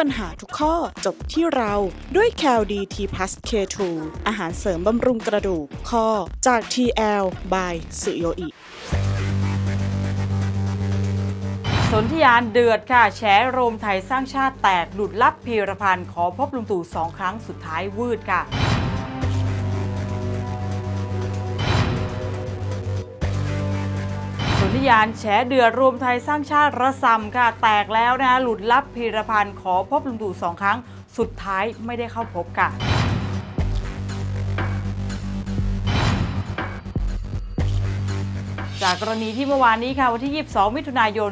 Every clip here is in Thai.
ปัญหาทุกข้อจบที่เราด้วย c a l d t p l u s K2 อาหารเสริมบำรุงกระดูกข้อจาก TL by สุโยอิสนธิยานเดือดค่ะแฉโรมไทยสร้างชาติแตกหลุดลับพีรพันธ์ขอพบลุงตู่สองครั้งสุดท้ายวืดค่ะ ยานแฉเดือดรวมไทยสร้างชาติระสำค่ะ แตกแล้วนะคะหลุดลับพีรพันธ์ขอพบลุงตู่สองครั้ง สุดท้ายไม่ได้เข้าพบค่ะ จากกรณีที่เมื่อวานนี้ค่ะวันที่ 22 มิถุนายน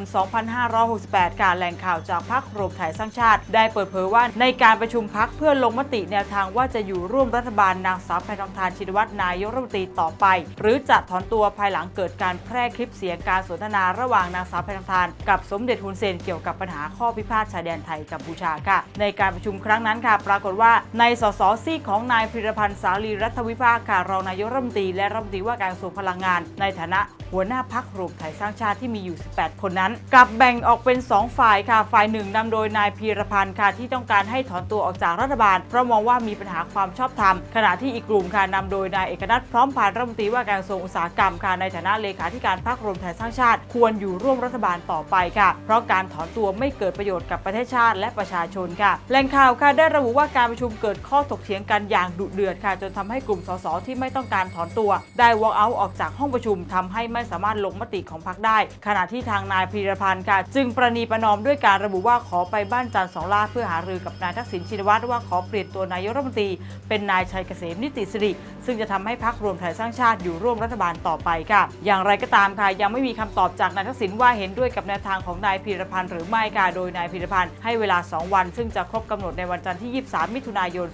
2568 การแหล่งข่าวจากพรรครวมไทยสร้างชาติ ได้เปิดเผยว่าในการประชุมพักเพื่อลงมติแนวทางว่าจะอยู่ร่วมรัฐบาลนางสาวแพทองทานชินวัตรนายกรัฐมนตรีต่อไป หรือจะถอนตัวภายหลังเกิดการแพร่คลิปเสียงการสนทนาระหว่างนางสาวแพทองทาน กับสมเด็จฮุนเซนเกี่ยวกับปัญหาข้อพิพาทชายแดนไทยกัมพูชาค่ะ ในการประชุมครั้งนั้นค่ะ ปรากฏว่าในสสซีของนายพิรพันธ์สาลีรัฐวิภาคค่ะรองนายกรัฐมนตรีและรัฐมนตรีว่าการกระทรวงพลังงาน ในฐานะ หัวหน้าพักรวมไทยสร้างชาติที่มีอยู่ 18 คนนั้น กลับแบ่งออกเป็น 2 ฝ่ายค่ะ ฝ่ายหนึ่งนำโดยนายพีรพันธ์ค่ะที่ต้องการให้ถอนตัวออกจากรัฐบาล เพราะมองว่ามีปัญหาความชอบธรรม ขณะที่อีกกลุ่มค่ะนำโดยนายเอกนัทพร้อมพานรัฐมนตรีว่าการกระทรวงอุตสาหกรรมค่ะในฐานะเลขาธิการพักรวมไทยสร้างชาติ ควรอยู่ร่วมรัฐบาลต่อไปค่ะ เพราะการถอนตัวไม่เกิดประโยชน์กับประเทศชาติและประชาชนค่ะแหล่งข่าวค่ะได้ระบุว่าการประชุมเกิดข้อถกเถียงกันอย่างดุเดือดค่ะ จนทำให้กลุ่มสสที่ไม่ต้องการถอนตัว ได้ walk out ออกจากห้องประชุมทำให้ไม่ไม่สามารถลงมติของพรรคได้ ขณะที่ทางนายพีรพันธ์ค่ะ จึงประนีประนอมด้วยการระบุว่าขอไปบ้านจันทร์สองล่าเพื่อหารือกับนายทักษิณชินวัตรว่าขอเปลี่ยนตัวนายกรัฐมนตรีเป็นนายชัยเกษมนิติสิริซึ่งจะทำให้พรรครวมไทยสร้างชาติอยู่ร่วมรัฐบาลต่อไปค่ะ อย่างไรก็ตามค่ะยังไม่มีคำตอบจากนายทักษิณว่าเห็นด้วยกับแนวทางของนายพีรพันธ์หรือไม่ค่ะโดยนายพีรพันธ์ให้เวลา 2 วัน ซึ่งจะครบกำหนดในวันจันทร์ที่ 23 มิถุนายน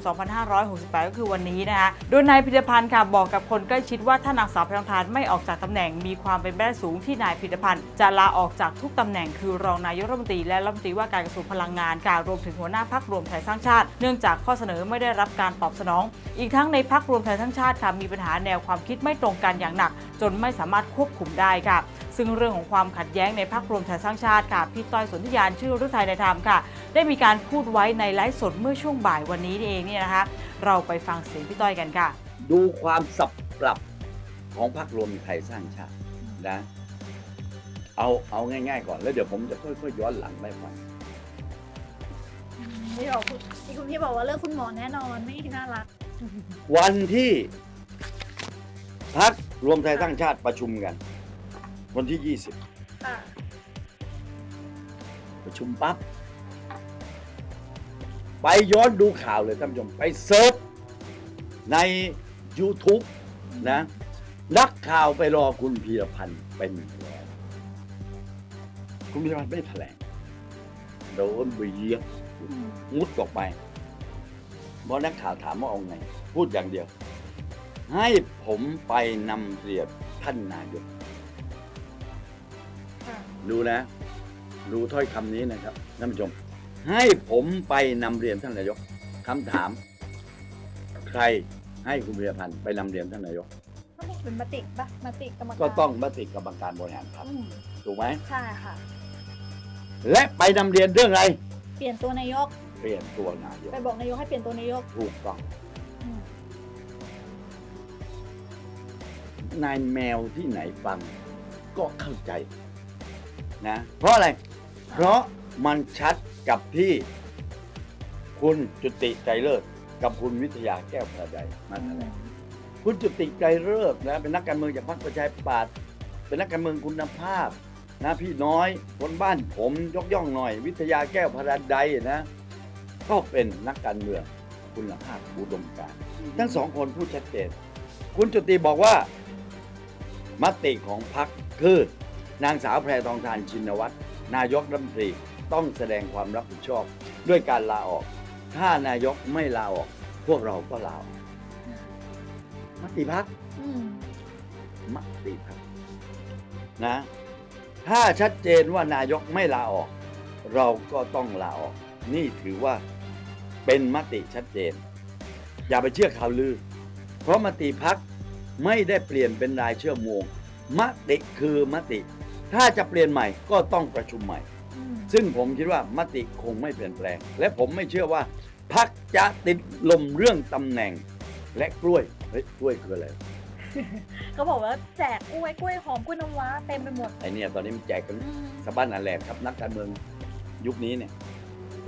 2568 ก็คือวันนี้นะคะโดยนายพีรพันธ์ค่ะบอกกับคนใกล้ชิดว่าถ้านางสาวพทองทานไม่ออกจากตำแหน่งมีความเป็นไปได้สูงที่นายพีรพันธ์จะลาออกจากทุกตำแหน่งคือรองนายกรัฐมนตรีและรัฐมนตรีว่าการกระทรวงพลังงานค่ะรวมถึงหัวหน้าพักรวมไทยสร้างชาติ เนื่องจากข้อเสนอไม่ได้รับการตอบสนอง อีกทั้งในพักรวมไทยสร้างชาติค่ะมีปัญหาแนวความคิดไม่ตรงกันอย่างหนัก จนไม่สามารถควบคุมได้ค่ะซึ่งเรื่องของความขัดแย้งในพักรวมไทยสร้างชาติค่ะพี่ต้อยสนธิยานชื่อรุ่ไทยในธรรมค่ะ ได้มีการพูดไว้ในไลฟ์สดเมื่อช่วงบ่ายวันนี้นี่เองเนี่ยนะคะ เราไปฟังเสียงพี่ต้อยกันค่ะ ดูความสับปรับของพรรครวมไทยสร้างชาติ นะ เอาเอาง่าย ๆ ก่อนแล้วเดี๋ยวผมจะค่อยๆย้อนหลังไปฟังที่บอกที่คุณพี่บอกว่าเลือกคุณหมอแน่นอนไม่น่ารัก วันที่พรรครวมไทยสร้างชาติประชุมกัน วันที่ค่ะ20ประชุมปั๊บไปย้อนดูข่าวเลยท่านผู้ชม ไปเซิร์ชใน YouTube นะ นักข่าวไปรอคุณพีรพันธ์เป็นแล้วคุณพีรพันธ์ไม่แถลงโดนเบียดมุดออกไปเพราะนักข่าวถามว่าเอาไง พูดอย่างเดียว ให้ผมไปนำเรียนท่านนายกดูนะ ดูถ้อยคำนี้นะครับท่านผู้ชม ให้ผมไปนำเรียนท่านนายกคำถาม ใครให้คุณพีรพันธ์ไปนำเรียนท่านนายก เป็นมติปะมติกรรมการก็ต้องมติกรรมการบริหารพรรคอืมถูกไหมใช่ค่ะ และไปนำเรียนเรื่องอะไรเปลี่ยนตัวนายก เปลี่ยนตัวนายกไปบอกนายกให้เปลี่ยนตัวนายกถูกต้องอืมนายแมวที่ไหนฟังก็เข้าใจนะเพราะอะไร เพราะมันชัดกับที่ คุณจุติใจเลิศกับคุณวิทยาแก้วประดัยมาแถลง คุณจุติใจเลิศนะเป็นนักการเมืองจากพรรคประชาธิปัตย์เป็นนักการเมืองคุณภาพนะพี่น้อยคนบ้านผมยกย่องหน่อย วิทยาแก้วพระใดนะ ก็เป็นนักการเมืองคุณภาพอุดมการทั้งสองคนพูดชัดเจนคุณจุติบอกว่ามติของพรรคคือนางสาวแพรทองทานชินวัตรนายกรัฐมนตรีต้องแสดงความรับผิดชอบ ด้วยการลาออก ถ้านายกไม่ลาออก พวกเราก็ลาออก มติพักอืมมติพักนะ ถ้าชัดเจนว่านายกไม่ลาออก เราก็ต้องลาออก นี่ถือว่าเป็นมติชัดเจน อย่าไปเชื่อข่าวลือ เพราะมติพักไม่ได้เปลี่ยนเป็นรายเชื่อมวงมติคือมติ ถ้าจะเปลี่ยนใหม่ก็ต้องประชุมใหม่ อืมซึ่งผมคิดว่ามติคงไม่เปลี่ยนแปลง และผมไม่เชื่อว่าพักจะติดลมเรื่องตำแหน่งและกล้วย เฮ้ยกล้วยคืออะไรเขาบอกว่าแจกกล้วยกล้วยหอมกล้วยน้ำว้าเต็มไปหมดไอเนี่ยตอนนี้มันแจกกันอืมสะบ้านอันแหลกครับนักการเมืองยุคนี้เนี่ย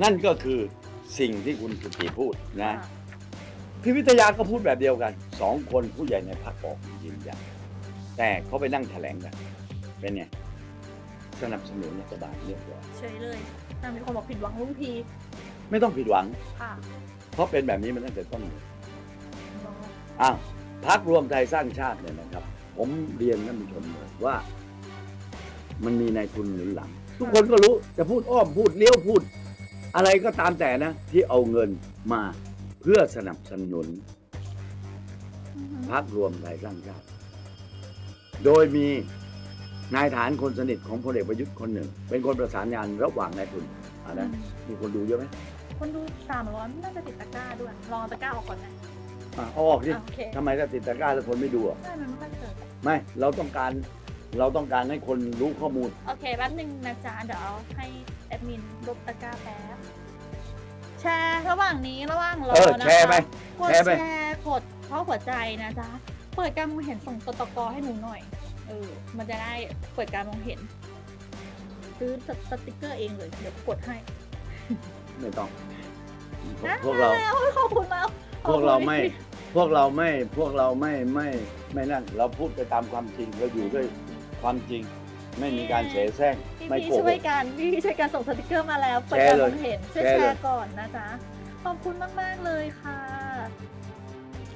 นั่นก็คือสิ่งที่คุณสุติพูดนะค่ะพี่วิทยาก็พูดแบบเดียวกันสองคนผู้ใหญ่ในพรรคออกยืนยันแต่เขาไปนั่งแถลงกันเป็นไงสนับสนุนรัฐบาลเรียบร้อยเฉยเลยแต่มีคนบอกผิดหวังลุงพี ไม่ต้องผิดหวังค่ะเพราะเป็นแบบนี้มาตั้งแต่ต้นเลย อ้าวพักรวมไทยสร้างชาติเนี่ยนะครับ ผมเรียนท่านผู้ชมเลยว่า มันมีนายทุนหนุนหลัง ทุกคนก็รู้จะพูดอ้อมพูดเลี้ยวพูด อะไรก็ตามแต่นะ ที่เอาเงินมาเพื่อสนับสนุนพักรวมไทยสร้างชาติ โดยมีนายฐานคนสนิทของพลเอกประยุทธ์คนหนึ่ง เป็นคนประสานงานระหว่างนายทุนอ่านะมีคนดูเยอะไหมคนดูสามร้อยน่าจะติดตะกร้าด้วยลองตะกร้าออกก่อนนะ อะเอาออกดิอะโอเคทำไมถ้าติดตะกร้าแล้วคนไม่ดูอะใช่มันไม่ค่อยเกิดไม่เราต้องการเราต้องการให้คนรู้ข้อมูล โอเคแป๊บนึงนะจ๊ะเดี๋ยวเอาให้แอดมินลบตะกร้าแป๊บแชร์ระหว่างนี้ระหว่างรอเออนะคะแชร์ไปกดแชร์ไป แชร์กดเข้าหัวใจนะจ๊ะเปิดการมองเห็นส่งตตกให้หนูหน่อยเออมันจะได้เปิดการมองเห็นซื้อสติกเกอร์เองเลยเดี๋ยวกดให้ไม่ต้อง พวกนะพวกเรา โอ้ยขอบคุณมากพวกเราไม่ พวกเราไม่พวกเราไม่ไม่ไม่นั่น เราพูดไปตามความจริงเราอยู่ด้วยความจริง ไม่มีการเสแสร้งพี่ไม่พี่โกหช่วยก กันพี่พี่ช่วยกันส่งสติกเกอร์มาแล้วเปิดแชร์การเลมยองเห็นช่วยแชร์แชเลย ร์ก่อนนะจ๊ะขอบคุณมาก ๆ เลยค่ะ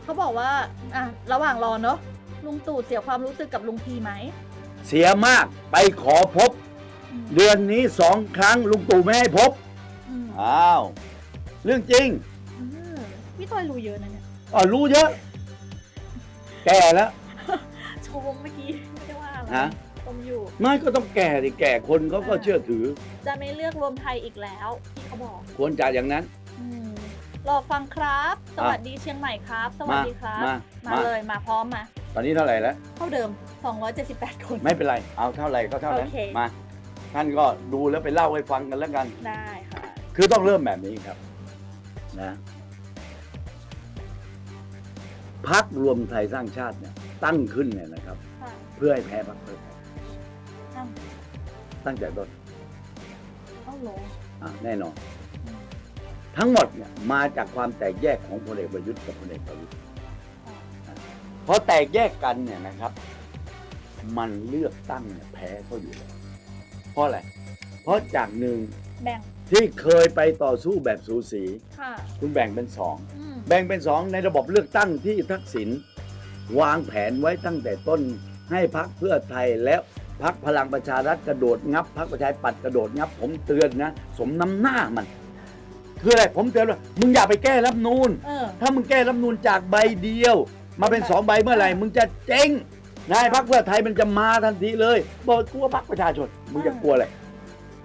เขาบอกว่า อะ ระหว่างรอเนาะลุงตู่เสียความรู้สึกกับลุงพีไหมเสียมากไปขอพบ อืมเดือนนี้สองครั้งลุงตู่ไม่ให้พบอืมอ้าวเรื่องจริง อืมพี่ต้อยรู้เยอะนะเนี่ย อ๋อรู้เยอะ แก่แล้ว ชมเมื่อกี้ไม่ได้ว่าอะไรฮะ ชมอยู่ ไม่ก็ต้องแก่ดิแก่คนเขาก็เชื่อถือ จะไม่เลือกรวมไทยอีกแล้วพี่เขาบอกควรจะอย่างนั้น อืมรอฟังครับ สวัสดีเชียงใหม่ครับ สวัสดีครับ มามามาเลยมาพร้อมมา ตอนนี้เท่าไหร่แล้ว เท่าเดิม 278 คน ไม่เป็นไร เอาเท่าไหร่ก็เท่านั้น โอเค มา ท่านก็ดูแล้วไปเล่าให้ฟังกันแล้วกัน ได้ค่ะ คือต้องเริ่มแบบนี้ครับ นะ พักรวมไทยสร้างชาติเนี่ยตั้งขึ้นเนี่ยนะครับ ค่ะเพื่อให้แพ้พรรคเพื่อไทยอ้าวตั้งแต่ต้นเอ้าเหรออะแน่นอนอืมทั้งหมดเนี่ยมาจากความแตกแยกของพลเอกประยุทธ์กับพลเอกประวิตยพอแตกแยกกันเนี่ยนะครับ มันเลือกตั้งเนี่ยแพ้เขาอยู่แล้วเพราะอะไร เพราะจากหนึ่งแบ่ง ที่เคยไปต่อสู้แบบสูสี ค่ะ คุณแบ่งเป็นสอง อืม แบ่งเป็นสองในระบบเลือกตั้งที่ทักษิณวางแผนไว้ตั้งแต่ต้นให้พักเพื่อไทยแล้วพักพลังประชารัฐกระโดดงับพักประชาธิปัตย์กระโดดงับ ผมเตือนนะ สมน้ำหน้ามัน คืออะไรผมเตือนว่ามึงอย่าไปแก้รัฐธรรมนูน เออ ถ้ามึงแก้รัฐธรรมนูนจากใบเดียว มาเป็นสองใบเมื่อไหร่ มึงจะเจ๊งนายพักเพื่อไทยมันจะมาทันทีเลยบอกกลัวพักประชาชนมึงจะกลัวอะไร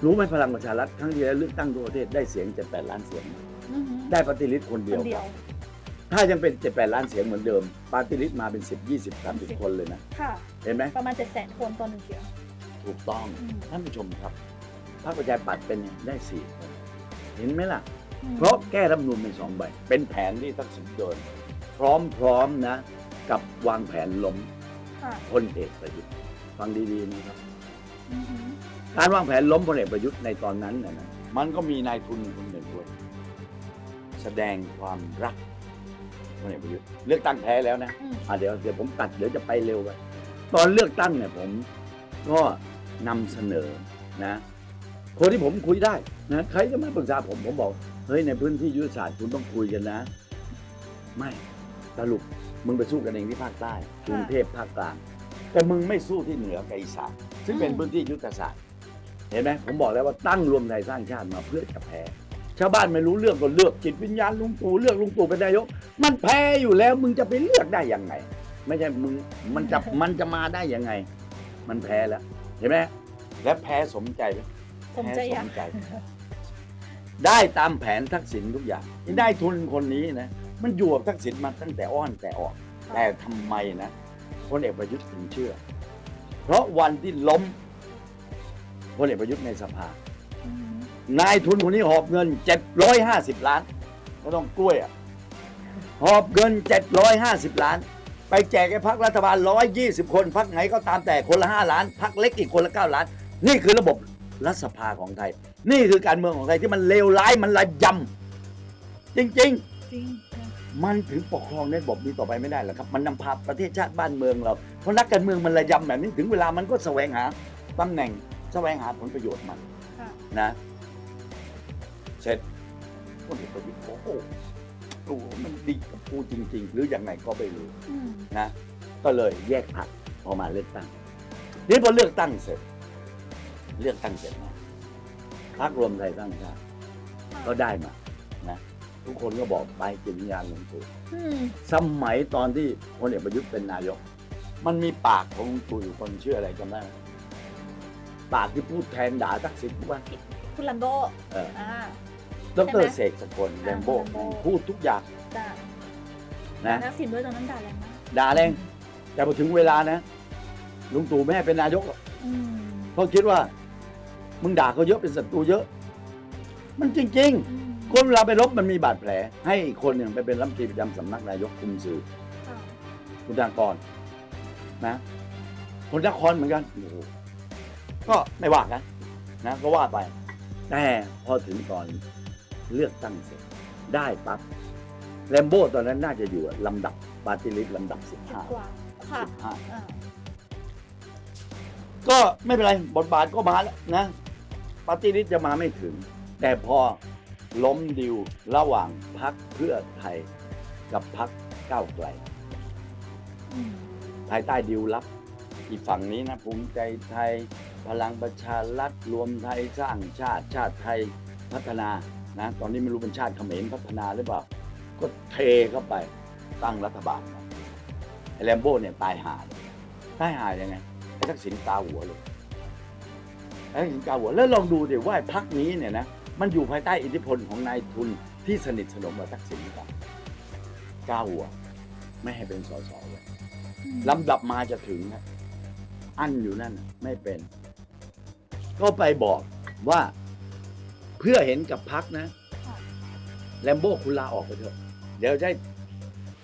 รู้ไหมพลังประชารัฐครั้งที่แล้วเลือกตั้งทั่วประเทศได้เสียงเจ็ดแปดล้านเสียงอือหือได้ปฏิริษีคนคเดียนวเดียว ถ้ายังเป็น 78 ล้านเสียงเหมือนเดิมปาร์ติลิสต์มาเป็น 10 20 30 คนเลยนะ ค่ะ เห็นไหมประมาณ7แสนคนตอนหนึ่งเสียงถูกต้องอืมท่านผู้ชมครับพรรคประชาธิปัตย์เป็นไงได้4คนเห็นไหมล่ะอืมเพราะแก้รัฐธรรมนูลเป็นสองใบ เป็นแผนที่ทักษิณเดินพร้อมๆนะ กับวางแผนล้มค่ะ พลเอกประยุทธ์ฟังดีๆนะครับ อือหือ การวางแผนล้มพลเอกประยุทธ์ในตอนนั้นน่ะนะมันก็มีนายทุนคนหนึ่งด้วยแสดงความรักพลเอกประยุทธ์เลือกตั้งแพ้แล้วนะอืม อะเดี๋ยวเดี๋ยวผมตัดเดี๋ยวจะไปเร็วไปตอนเลือกตั้งเนี่ยผมก็นำเสนอนะคนที่ผมคุยได้นะใครจะมาปรึกษาผมผมบอกเฮ้ยในพื้นที่ยุทธศาสตร์คุณต้องคุยกันนะ ไม่สรุปมึงไปสู้กันเองที่ภาคใต้กรุงเทพภาคกลาง แต่มึงไม่สู้ที่เหนือกับอีสานซึ่งเป็นพื้นที่ยุทธศาสตร์ เห็นไหมผมบอกแล้วว่าตั้งรวมไทยสร้างชาติมาเพื่อจะแพ้ชาวบ้านไม่รู้เรื่องก็เลือกจิตวิญญาณลุงตู่เลือกลุงตู่เป็นนายก มันแพ้อยู่แล้วมึงจะไปเลือกได้ยังไง ไม่ใช่มึงมันจะมันจะมาได้ยังไง มันแพ้แล้ว เห็นไหมและแพ้สมใจไหมสมใจอยากแพ้สมใจ ได้ตามแผนทักษิณทุกอย่างที่ได้ทุนคนนี้นะมันอยู่กับทักษิณมาตั้งแต่อ้อนแต่ออก แต่ทำไมนะพลเอกประยุทธ์ถึงเชื่อ เพราะวันที่ล้ม พลเอกประยุทธ์ในสภาอืมนายทุนคนนี้หอบเงิน 750 ล้าน ก็ต้องกล้วยอะ หอบเงิน 750 ล้าน ไปแจกให้พักรัฐบาล 120 คนพักไหนก็ตามแต่คนละ 5 ล้านพักเล็กอีกคนละ 9 ล้าน นี่คือระบบรัฐสภาของไทย นี่คือการเมืองของไทยที่มันเลวร้ายมันระยำจริงๆจริงนะมันถึงปกครองในระบบนี้ต่อไปไม่ได้หรอกครับ มันนำพาประเทศชาติบ้านเมืองเราเพราะนักการเมืองมันระยำแบบนี้ถึงเวลามันก็แสวงหาตำแหน่ง แสวงหาผลประโยชน์มันค่ะนะเสร็จคนเอกประวิตรโอ้โหดูมันดีกับกูจริง ๆ หรือยังไงก็ไม่รู้อืมนะ ก็เลยแยกพรรคออกมาเลือกตั้งนี่พอเลือกตั้งเสร็จ เลือกตั้งเสร็จนะพรรครวมไทยสร้างชาติก็ได้มานะ ทุกคนก็บอกไปจิตวิญญาณหลวงปู่ อืมสมัยตอนที่พลเอกประยุทธ์เป็นนายก มันมีปากของลุงตู่อยู่คนชื่ออะไรจำได้ไหม ปากที่พูดแทนด่าทักษิณทุกวันคุณลัมโบเอออ่าดใช่รไหมเสกสกลแลมโบอ่าคุณ Lambo พูดทุกอย่างด่านะทักษิณด้วยตอนนั้นด่าแรงมากด่าแรงแต่พอถึงเวลานะลุงตู่ไม่ให้เป็นนายกหรอกอืมเพราะคิดว่า มึงด่าเขาเยอะเป็นศัตรูเยอะ มันจริงอืมๆคนเวลาไปรบมันมีบาดแผล ให้อีกคนหนึ่งไปเป็นรัฐมนตรีประจำสำนักนายกคุมสื่อค่ะคุณธนากรนะคนนครเหมือนกันโอ้โห ก็ไม่ว่ากันนะก็ว่าไปแต่พอถึงตอนเลือกตั้งเสร็จได้ปั๊บแลมโบ้ตอนนั้นน่าจะอยู่ลำดับปาร์ติลิสลำดับสิบเจ็ดห้ากว่าค่ะสิบห้าอ่าก็ไม่เป็นไรบทบาทก็มาแล้วนะปาร์ติลิสจะมาไม่ถึง แต่พอล้มดิวระหว่างพักเพื่อไทยกับพักก้าวไกลอืมภายใต้ดิวลับ อีกฝั่งนี้นะภูมิใจไทย พลังประชารัฐรวมไทยสร้างชาติชาติไทยพัฒนานะตอนนี้ไม่รู้เป็นชาติเขมรพัฒนาหรือเปล่า ก็เทเข้าไปตั้งรัฐบาลนะไอ้แลมโบ้เนี่ยตายหาเลยตายหายังไงไอ้ทักษิณตาหัวเลยไอ้ทักษิณตาหัวแล้วลองดูดิว่าไอ้พักนี้เนี่ยนะมันอยู่ภายใต้อิทธิพลของนายทุนที่สนิทสนมกับทักษิณหรือเปล่ากาหัว ไม่ให้เป็นสสเลยอืมลำดับมาจะถึงนะอันอยู่นั่นน่ะไม่เป็น ก็ไปบอกว่าเพื่อเห็นกับพักนะค่ะแลมโบ้คุณลาออกไปเถอะ เดี๋ยวจะได้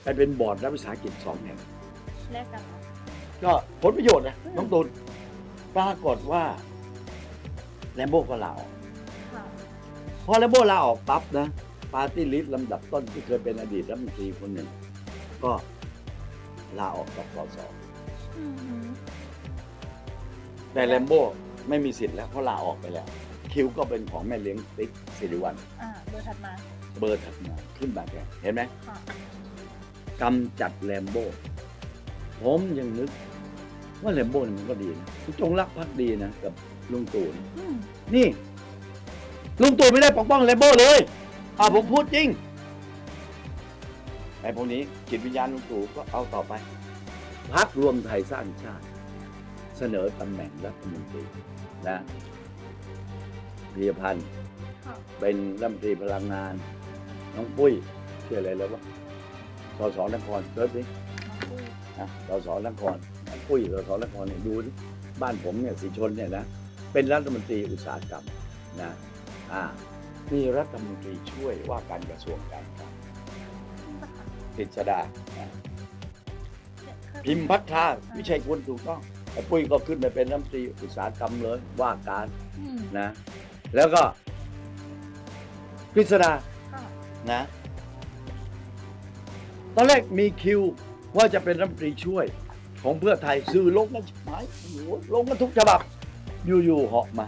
ไปเป็นบอร์ดรัฐวิสาหกิจสองแห่งแลกกันเหรอก็ผลประโยชน์นะอืมน้องตูนปรากฏว่าแลมโบ้ก็ลาออกค่ะ พอแลมโบ้ลาออกปั๊บนะปาร์ตี้ลิสต์ลำดับต้นที่เคยเป็นอดีตรัฐมนตรีคนหนึ่ง ก็ลาออกจากสสอืมแต่แลมโบ้ ไม่มีสิทธิ์แล้วเพราะลาออกไปแล้ว คิวก็เป็นของแม่เลี้ยงติ๊กสิริวัลอ่าเบอร์ถัดมาเบอร์ถัดมาขึ้นมาแกเห็นไหมค่ะกำจัดแลมโบ้ผมยังนึก ว่าแลมโบ้นี่มันก็ดีนะคุณจงรักภักดีนะกับลุงตู่นะอืมนี่ลุงตู่ไม่ได้ปกป้องแลมโบ้เลยอ่าผมพูดจริงไอ้พวกนี้จิตวิญญาณลุงตู่ก็เอาต่อไปพักรวมไทยสร้างชาติ เสนอตำแหน่งรัฐมนตรีนะพีรพันธ์ค่ะเป็นรัฐมนตรีพลังงาน น้องปุ้ยชื่ออะไรแล้ววะสสนครเซิร์ชดิน้องปุ้ยนะสสนครน้องปุ้ยสสนครเนี่ยดูดิบ้านผมเนี่ยสีชนเนี่ยนะเป็นรัฐมนตรีอุตสาหกรรมนะอ่ามีรัฐมนตรีช่วยว่าการกระทรวงการคลังกฤษดานะพิมพ์พัฒนาวิชัยกุลถูกต้อง ไอ้ปุ้ยก็ขึ้นไปเป็นรัฐมนตรีอุตสาหกรรมเลยว่าการอืมนะ แล้วก็กฤษดาค่ะนะ ตอนแรกมีคิวว่าจะเป็นรัฐมนตรีช่วยของเพื่อไทยซื้อลงกันหมายโอ้โหลงกันทุกฉบับ อยู่ๆเหาะมา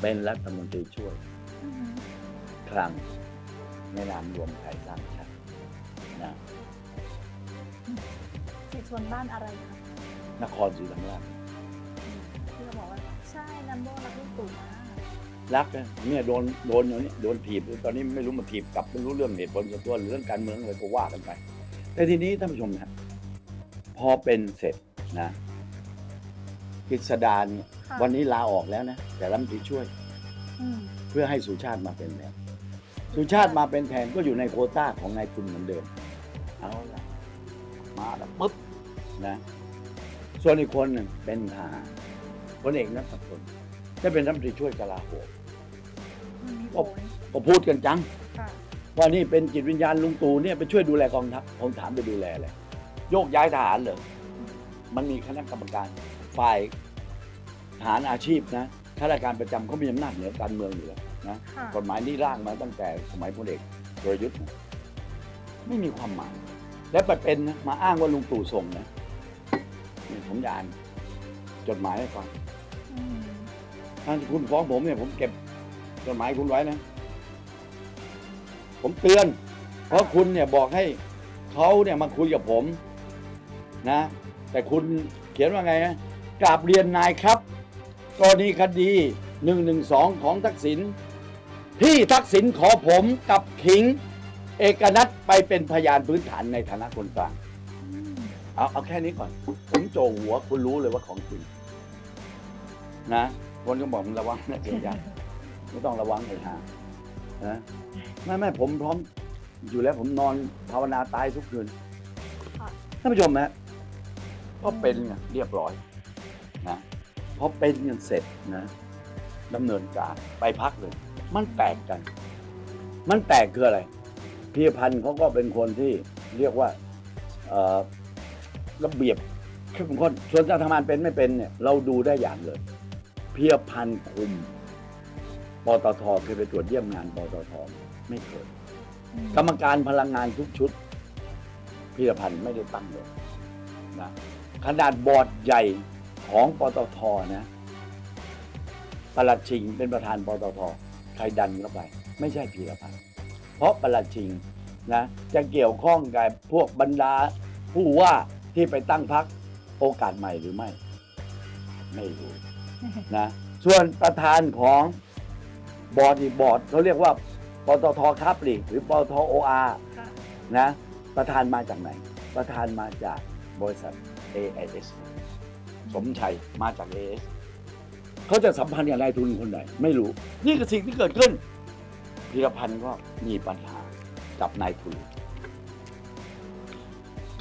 เป็นรัฐมนตรีช่วย อืมคลังในนามรวมไทยสร้างชาตินะสิชนบ้านอะไรคะ นครศรีธรรมราชอืมที่เราบอกว่าใช่ลัมโบรักลูกตู่มากรักนะเนี่ยโดนโดนอยู่เนี่ยโดนถีบตอนนี้ไม่รู้มาถีบกลับไม่รู้เรื่องเหตุผลส่วนตัวหรือเรื่องการเมืองอะไรก็ว่ากันไป แต่ทีนี้ท่านผู้ชมนะพอเป็นเสร็จนะกฤษดาเนี่ยค่ะวันนี้ลาออกแล้วนะ แต่รัฐมนตรีช่วยอืมเพื่อให้สุชาติมาเป็นแทนสุชาติมาเป็นแทนก็อยู่ในโควต้าของนายทุนเหมือนเดิมเอาละมาแล้วปุ๊บนะ ส่วนอีกคนหนึ่งเป็นทหารพลเอกนัทพลได้เป็นรัฐมนตรีช่วยกลาโหมอืมโอ้โอ้ยก็พูดกันจัง ค่ะ ว่านี่เป็นจิตวิญญาณลุงตู่เนี่ยไปช่วยดูแลกองทัพผมถามไปดูแลเลยโยกย้ายทหารเหรอมันมีคณะกรรมการฝ่ายทหารอาชีพนะข้าราชการประจำเขามีอำนาจเหนือการเมืองอยู่แล้วนะค่ะ กฎหมายนี้ร่างมาตั้งแต่สมัยพลเอกประยุทธ์นะไม่มีความหมาย และไปเป็นนะมาอ้างว่าลุงตู่ส่งนะนี่ ผมจะอ่านจดหมายให้ฟังอืมถ้าคุณฟ้องผมเนี่ย ผมเก็บจดหมายคุณไว้นะ ผมเตือน เพราะคุณเนี่ยบอกให้เขาเนี่ยมาคุยกับผมนะ แต่คุณเขียนว่าไงนะกราบเรียนนายครับกรณีคดีหนึ่งหนึ่งสองของทักษิณที่ทักษิณขอผมกับขิง เอกนัทไปเป็นพยานพื้นฐานในฐานะคนกลางอืม เอาเอาแค่นี้ก่อน ผมโจงหัวคุณรู้เลยว่าของจริงนะคนก็บอกมึงระวังนะเจียาไม่ต้องระวังเลยฮะนะไม่ไม่ผมพร้อม อยู่แล้วผมนอนภาวนาตายทุกคืนค่ะท่านผู้ชมนะพอเป็นไงเรียบร้อยนะพอเป็นกันเสร็จนะดำเนินการไปพักเลย มันแตกกัน มันแตกคืออะไร พีรพันธ์เขาก็เป็นคนที่เรียกว่าเอ่อ ระเบียบเข้มข้นส่วนจะทำงานเป็นไม่เป็นเนี่ยเราดูได้อย่างเลย เพียรพันธ์คุมปตทเคยไปตรวจเยี่ยมงานปตทไม่เคยอืมกรรมการพลังงานทุกชุดพีรพันธ์ไม่ได้ตั้งเลยนะขนาดบอร์ดใหญ่ของปตทนะประหลัดชิงเป็นประธานปตทใครดันเข้าไป ไม่ใช่พีรพันธ์เพราะประหลัดชิงนะจะเกี่ยวข้องกับพวกบรรดาผู้ว่า ที่ไปตั้งพักโอกาสใหม่หรือไม่ ไม่รู้นะส่วนประธานของบอร์ดอีกบอร์ดเขาเรียกว่าปตทคาปลีกหรือปตทโออาร์ค่ะนะประธานมาจากไหน ประธานมาจากบริษัท AIS สมชัยมาจาก AIS เขาจะสัมพันธ์กับนายทุนคนไหน ไม่รู้ นี่คือสิ่งที่เกิดขึ้นพีรพันธ์ก็มีปัญหากับนายทุน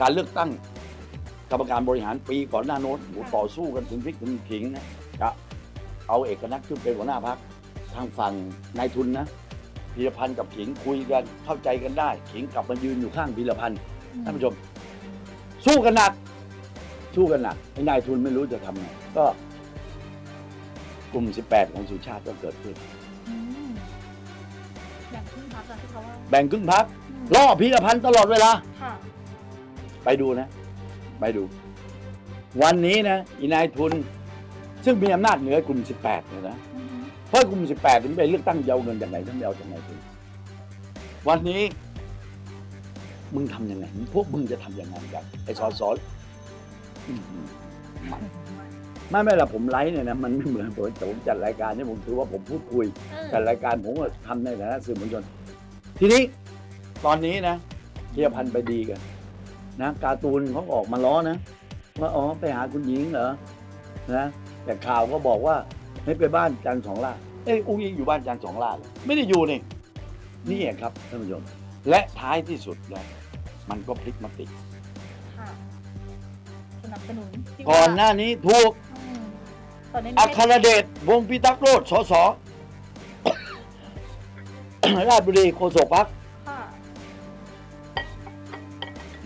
การเลือกตั้งก รรมการบริหารปีก่อนหน้าโน้นโหต่อสู้กันถึงพริกถึงขิงนะจะเอาเอกนัทขึ้นเป็นหัวหน้าพักทางฝั่งนายทุนนะพีรพันธ์กับขิงคุยกันเข้าใจกันได้ ขิงกลับมายืนอยู่ข้างพีรพันธ์ท่านผู้ชม สู้กันหนัก สู้กันหนักไอ้นายทุนไม่รู้จะทำไงก็ กลุ่ม 18 ของสุชาติก็เกิดขึ้น อืมอย่างที่พักอะที่เขาว่าแบ่งครึ่งพักอืมล่อพีรพันธ์ตลอดเวลา ค่ะ ไปดูนะ ไปดู วันนี้นะอีนายทุน ซึ่งมีอำนาจเหนือกลุ่ม 18เนี่ยนะอืมเพราะกลุ่ม 18ถึงไปเลือกตั้งเยาเงินจากไหนทั้งเยาจากไหนทุนวันนี้ มึงทำยังไงพวกมึงจะทำยังไงกันไอ้สอสออื้อหือมันไม่ไม่ละผมไลฟ์เนี่ยนะมันไม่เหมือนผมแต่ผมจัดรายการเนี่ยผมถือว่าผมพูดคุยเออจัดรายการผมก็ทำในฐานะสื่อมวลชน ทีนี้ตอนนี้นะเทียพันธ์ไปดีกัน นะการ์ตูนเขาออกมาล้อนะว่าอ๋อไปหาคุณหญิงเหรอนะแต่ข่าวก็บอกว่าให้ไปบ้านจันทร์สองล่าเอ้ยอุ้งยิงอยู่บ้านจันทร์สองล่าเหรอไม่ได้อยู่นี่นี่เองครับท่านผู้ชมและท้ายที่สุดแล้วมันก็พลิกมาติดค่ะสนับสนุนที่ก่อนหว่าน้านี้ถูกอืมตอนนี้อัไม่ครเดชวงศ์พิทักษ์โรธสส ราชบุรีโฆษกพัก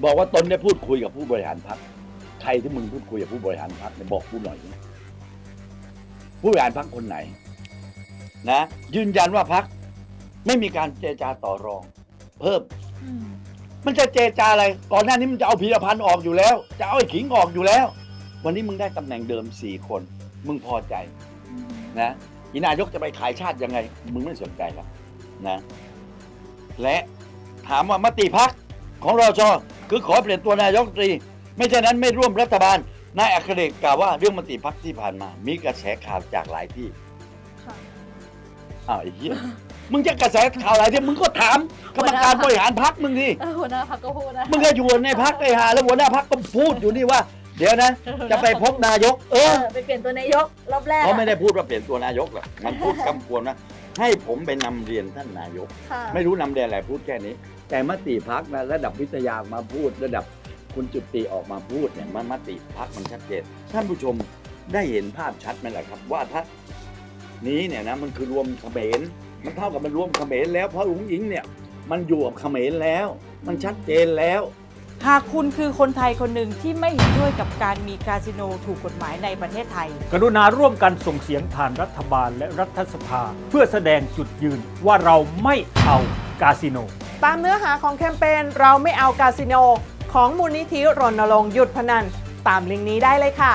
บอกว่าตนได้พูดคุยกับผู้บริหารพักใครที่มึงพูดคุยกับผู้บริหารพักเนี่ยบอกกูหน่อยนะผู้บริหารพักคนไหน นะ ยืนยันว่าพักไม่มีการเจรจาต่อรอง เพิ่มอืมมันจะเจรจาอะไร ก่อนหน้านี้มันจะเอาพีรพันธ์ออกอยู่แล้ว จะเอาไอ้ขิงออกอยู่แล้ว วันนี้มึงได้ตำแหน่งเดิมสี่คน มึงพอใจอืมนะอีนายกจะไปขายชาติยังไง มึงไม่สนใจหรอกนะ และถามว่ามติพักของรอชอ คือขอเปลี่ยนตัวนายกรัฐมนตรี ไม่เช่นนั้นไม่ร่วมรัฐบาลนายอัครเดชกล่าวว่าเรื่องมติพักที่ผ่านมา มีกระแสข่าวจากหลายที่ค่ะ อ้าวไอ้เหี้ยมึงจะกระแสข่าวหลายที่มึงก็ถามกรรมการบริหารพักมึงดิเออหัวหน้าพักก็พูดนะ มึงก็อยู่ในพักไอ้ห่าแล้วหัวหน้าพักก็พูดอยู่นี่ว่า เดี๋ยวนะ จะไปพบนายก เอเอออไปเปลี่ยนตัวนายกรอบแรกอะเขาไม่ได้พูดว่าเปลี่ยนตัวนายกหรอกมันพูดกำกวมนะให้ผมไปนำเรียนท่านนายก ค่ะ ไม่รู้นำเรียนอะไรพูดแค่นี้ แต่มติพักนะระดับวิทยามาพูด ระดับคุณจุติออกมาพูดเนี่ยมันมติพักมันชัดเจนท่านผู้ชมได้เห็นภาพชัดไหมล่ะครับ ว่าถ้านี้เนี่ยนะมันคือรวมเขมรมันเท่ากับมันรวมเขมรแล้วเพราะอุ๋งอิงเนี่ยมันอยู่กับเขมรแล้ว มันชัดเจนแล้วหากคุณคือคนไทยคนหนึ่งที่ไม่เห็นด้วยกับการมีคาสิโนถูกกฎหมายในประเทศไทย กรุณาร่วมกันส่งเสียงผ่านรัฐบาลและรัฐสภา เพื่อแสดงจุดยืนว่าเราไม่เอากาสิโน ตามเนื้อหาของแคมเปญเราไม่เอากาสิโน ของมูลนิธิรณรงค์หยุดพนัน ตามลิงก์นี้ได้เลยค่ะ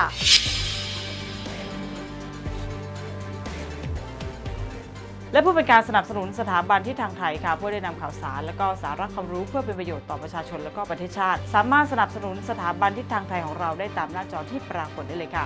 และเพื่อเป็นการสนับสนุนสถาบันที่ทางไทยค่ะเพื่อได้นำข่าวสาร และก็สาระความรู้เพื่อเป็นประโยชน์ต่อประชาชนและก็ประเทศชาติ สามารถสนับสนุนสถาบันที่ทางไทยของเราได้ตามหน้าจอที่ปรากฏได้เลยค่ะ